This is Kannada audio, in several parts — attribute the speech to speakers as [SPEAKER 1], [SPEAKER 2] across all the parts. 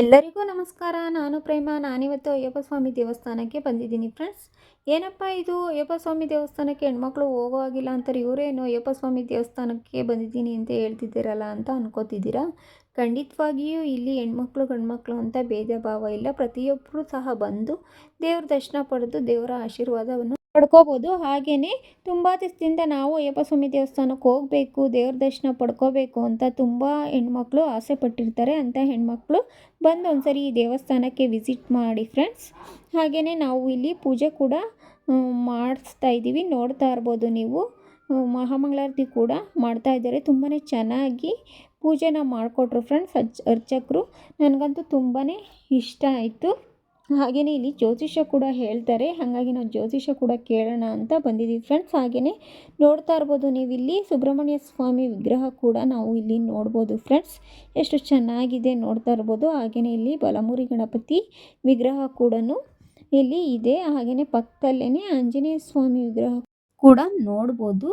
[SPEAKER 1] ಎಲ್ಲರಿಗೂ ನಮಸ್ಕಾರ. ನಾನು ಪ್ರೇಮ. ನಾನಿವತ್ತು ಅಯ್ಯಪ್ಪ ಸ್ವಾಮಿ ದೇವಸ್ಥಾನಕ್ಕೆ ಬಂದಿದ್ದೀನಿ ಫ್ರೆಂಡ್ಸ್. ಏನಪ್ಪ ಇದು? ಅಯ್ಯಪ್ಪ ಸ್ವಾಮಿ ದೇವಸ್ಥಾನಕ್ಕೆ ಹೆಣ್ಮಕ್ಳು ಹೋಗೋ ಆಗಿಲ್ಲ ಅಂತಾರೆ. ಇವರೇನು ಅಯ್ಯಪ್ಪ ಸ್ವಾಮಿ ದೇವಸ್ಥಾನಕ್ಕೆ ಬಂದಿದ್ದೀನಿ ಅಂತ ಹೇಳ್ತಿದ್ದೀರಲ್ಲ ಅಂತ ಅನ್ಕೋತಿದ್ದೀರಾ? ಖಂಡಿತವಾಗಿಯೂ ಇಲ್ಲಿ ಹೆಣ್ಮಕ್ಳು, ಗಂಡ್ಮಕ್ಳು ಅಂತ ಭೇದ ಭಾವ ಇಲ್ಲ. ಪ್ರತಿಯೊಬ್ಬರೂ ಸಹ ಬಂದು ದೇವ್ರ ದರ್ಶನ ಪಡೆದು ದೇವರ ಆಶೀರ್ವಾದವನ್ನು ಪಡ್ಕೋಬೋದು. ಹಾಗೆಯೇ ತುಂಬ ದಿವಸದಿಂದ ನಾವು ಅಯ್ಯಪ್ಪ ಸ್ವಾಮಿ ದೇವಸ್ಥಾನಕ್ಕೆ ಹೋಗಬೇಕು, ದೇವ್ರ ದರ್ಶನ ಪಡ್ಕೋಬೇಕು ಅಂತ ತುಂಬ ಹೆಣ್ಮಕ್ಳು ಆಸೆ ಪಟ್ಟಿರ್ತಾರೆ ಅಂಥ ಹೆಣ್ಮಕ್ಳು ಬಂದು ಒಂದ್ಸರಿ ಈ ದೇವಸ್ಥಾನಕ್ಕೆ ವಿಸಿಟ್ ಮಾಡಿ ಫ್ರೆಂಡ್ಸ್. ಹಾಗೆಯೇ ನಾವು ಇಲ್ಲಿ ಪೂಜೆ ಕೂಡ ಮಾಡಿಸ್ತಾ ಇದ್ದೀವಿ. ನೋಡ್ತಾ ಇರ್ಬೋದು ನೀವು. ಮಹಾಮಂಗಳಾರತಿ ಕೂಡ ಮಾಡ್ತಾ ಇದ್ದಾರೆ. ತುಂಬಾ ಚೆನ್ನಾಗಿ ಪೂಜೆನ ಮಾಡಿಕೊಟ್ರು ಫ್ರೆಂಡ್ಸ್ ಅರ್ಚ್, ಅರ್ಚಕರು. ನನಗಂತೂ ತುಂಬಾ ಇಷ್ಟ ಆಯಿತು. ಹಾಗೆಯೇ ಇಲ್ಲಿ ಜ್ಯೋತಿಷ್ಯ ಕೂಡ ಹೇಳ್ತಾರೆ. ಹಾಗಾಗಿ ನಾವು ಜ್ಯೋತಿಷ್ಯ ಕೂಡ ಕೇಳೋಣ ಅಂತ ಬಂದಿದ್ದೀವಿ ಫ್ರೆಂಡ್ಸ್. ಹಾಗೆಯೇ ನೋಡ್ತಾ ಇರ್ಬೋದು ನೀವು ಇಲ್ಲಿ. ಸುಬ್ರಹ್ಮಣ್ಯ ಸ್ವಾಮಿ ವಿಗ್ರಹ ಕೂಡ ನಾವು ಇಲ್ಲಿ ನೋಡ್ಬೋದು ಫ್ರೆಂಡ್ಸ್. ಎಷ್ಟು ಚೆನ್ನಾಗಿದೆ ನೋಡ್ತಾ ಇರ್ಬೋದು. ಹಾಗೆಯೇ ಇಲ್ಲಿ ಬಲಮುರಿ ಗಣಪತಿ ವಿಗ್ರಹ ಕೂಡ ಇಲ್ಲಿ ಇದೆ. ಹಾಗೆಯೇ ಪಕ್ಕದಲ್ಲೇ ಆಂಜನೇಯ ಸ್ವಾಮಿ ವಿಗ್ರಹ ಕೂಡ ನೋಡ್ಬೋದು.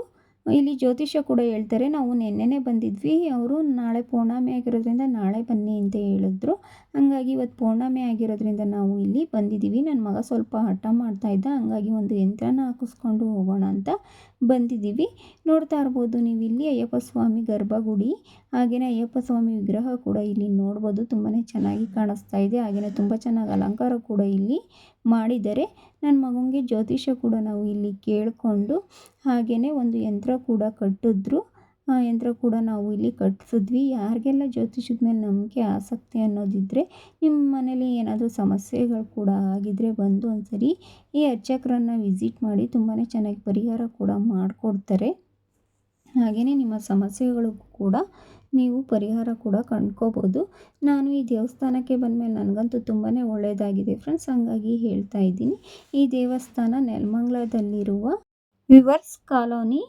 [SPEAKER 1] ಇಲ್ಲಿ ಜ್ಯೋತಿಷ್ಯ ಕೂಡ ಹೇಳ್ತಾರೆ, ನಾವು ನಿನ್ನೆನೇ ಬಂದಿದ್ವಿ, ಅವರು ನಾಳೆ ಪೌರ್ಣಮಿ ಆಗಿರೋದ್ರಿಂದ ನಾಳೆ ಬನ್ನಿ ಅಂತ ಹೇಳಿದ್ರು. ಹಂಗಾಗಿ ಇವತ್ತು ಪೌರ್ಣಮಿ ಆಗಿರೋದ್ರಿಂದ ನಾವು ಇಲ್ಲಿ ಬಂದಿದ್ದೀವಿ. ನನ್ನ ಮಗ ಸ್ವಲ್ಪ ಹಠ ಮಾಡ್ತಾ ಇದ್ದ, ಹಂಗಾಗಿ ಒಂದು ಯಂತ್ರನ ಹಾಕಿಸ್ಕೊಂಡು ಹೋಗೋಣ ಅಂತ ಬಂದಿದ್ದೀವಿ. ನೋಡ್ತಾ ಇರ್ಬೋದು, ನೀವು ಇಲ್ಲಿ ಅಯ್ಯಪ್ಪ ಸ್ವಾಮಿ ಗರ್ಭಗುಡಿ ಹಾಗೆಯೇ ಅಯ್ಯಪ್ಪ ಸ್ವಾಮಿ ವಿಗ್ರಹ ಕೂಡ ಇಲ್ಲಿ ನೋಡ್ಬೋದು. ತುಂಬಾ ಚೆನ್ನಾಗಿ ಕಾಣಿಸ್ತಾ ಇದೆ ಹಾಗೆಯೇ ತುಂಬ ಚೆನ್ನಾಗಿ ಅಲಂಕಾರ ಕೂಡ ಇಲ್ಲಿ ಮಾಡಿದ್ದಾರೆ ನನ್ನ ಮಗನಿಗೆ ಜ್ಯೋತಿಷ್ಯ ಕೂಡ ನಾವು ಇಲ್ಲಿ ಕೇಳಿಕೊಂಡು ಹಾಗೆಯೇ ಒಂದು ಯಂತ್ರ ಕೂಡ ಕಟ್ಟಿದ್ರು. ಆ ಯಂತ್ರ ಕೂಡ ನಾವು ಇಲ್ಲಿ ಕಟ್ಟಿಸಿದ್ವಿ. ಯಾರಿಗೆಲ್ಲ ಜ್ಯೋತಿಷದ ಮೇಲೆ ನಂಬಿಕೆ, ಆಸಕ್ತಿ ಅನ್ನೋದಿದ್ದರೆ ನಿಮ್ಮ ಮನೇಲಿ ಏನಾದರೂ ಸಮಸ್ಯೆಗಳು ಕೂಡ ಆಗಿದ್ದರೆ ಬಂದು ಒಂದು ಸರಿ ಈ ಅರ್ಚಕರನ್ನು ವಿಸಿಟ್ ಮಾಡಿ ತುಂಬಾ ಚೆನ್ನಾಗಿ ಪರಿಹಾರ ಕೂಡ ಮಾಡಿಕೊಡ್ತಾರೆ. ಹಾಗೆಯೇ ನಿಮ್ಮ ಸಮಸ್ಯೆಗಳು ಕೂಡ ನೀವು ಪರಿಹಾರ ಕೂಡ ಕಂಡ್ಕೋಬೋದು. ನಾನು ಈ ದೇವಸ್ಥಾನಕ್ಕೆ ಬಂದಮೇಲೆ ನನಗಂತೂ ತುಂಬಾ ಒಳ್ಳೆಯದಾಗಿದೆ ಫ್ರೆಂಡ್ಸ್, ಹಾಗಾಗಿ ಹೇಳ್ತಾ ಇದ್ದೀನಿ. ಈ ದೇವಸ್ಥಾನ ನೆಲಮಂಗ್ಲದಲ್ಲಿರುವ ವಿವರ್ಸ್ ಕಾಲೋನಿ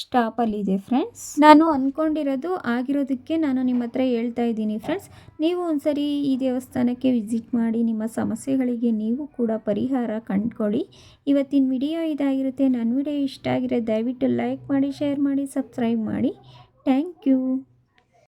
[SPEAKER 1] ಸ್ಟಾಪಲ್ಲಿದೆ ಫ್ರೆಂಡ್ಸ್. ನಾನು ಅಂದ್ಕೊಂಡಿರೋದು ಆಗಿರೋದಕ್ಕೆ ನಾನು ನಿಮ್ಮ ಹತ್ರ ಹೇಳ್ತಾ ಇದ್ದೀನಿ ಫ್ರೆಂಡ್ಸ್. ನೀವು ಒಂದ್ಸರಿ ಈ ದೇವಸ್ಥಾನಕ್ಕೆ ವಿಸಿಟ್ ಮಾಡಿ ನಿಮ್ಮ ಸಮಸ್ಯೆಗಳಿಗೆ ನೀವು ಕೂಡ ಪರಿಹಾರ ಕಂಡ್ಕೊಳ್ಳಿ. ಇವತ್ತಿನ ವಿಡಿಯೋ ಇದಾಗಿರುತ್ತೆ. ನನ್ನ ವಿಡಿಯೋ ಇಷ್ಟ ಆಗಿರೋ ದಯವಿಟ್ಟು ಲೈಕ್ ಮಾಡಿ, ಶೇರ್ ಮಾಡಿ, ಸಬ್ಸ್ಕ್ರೈಬ್ ಮಾಡಿ. Thank you.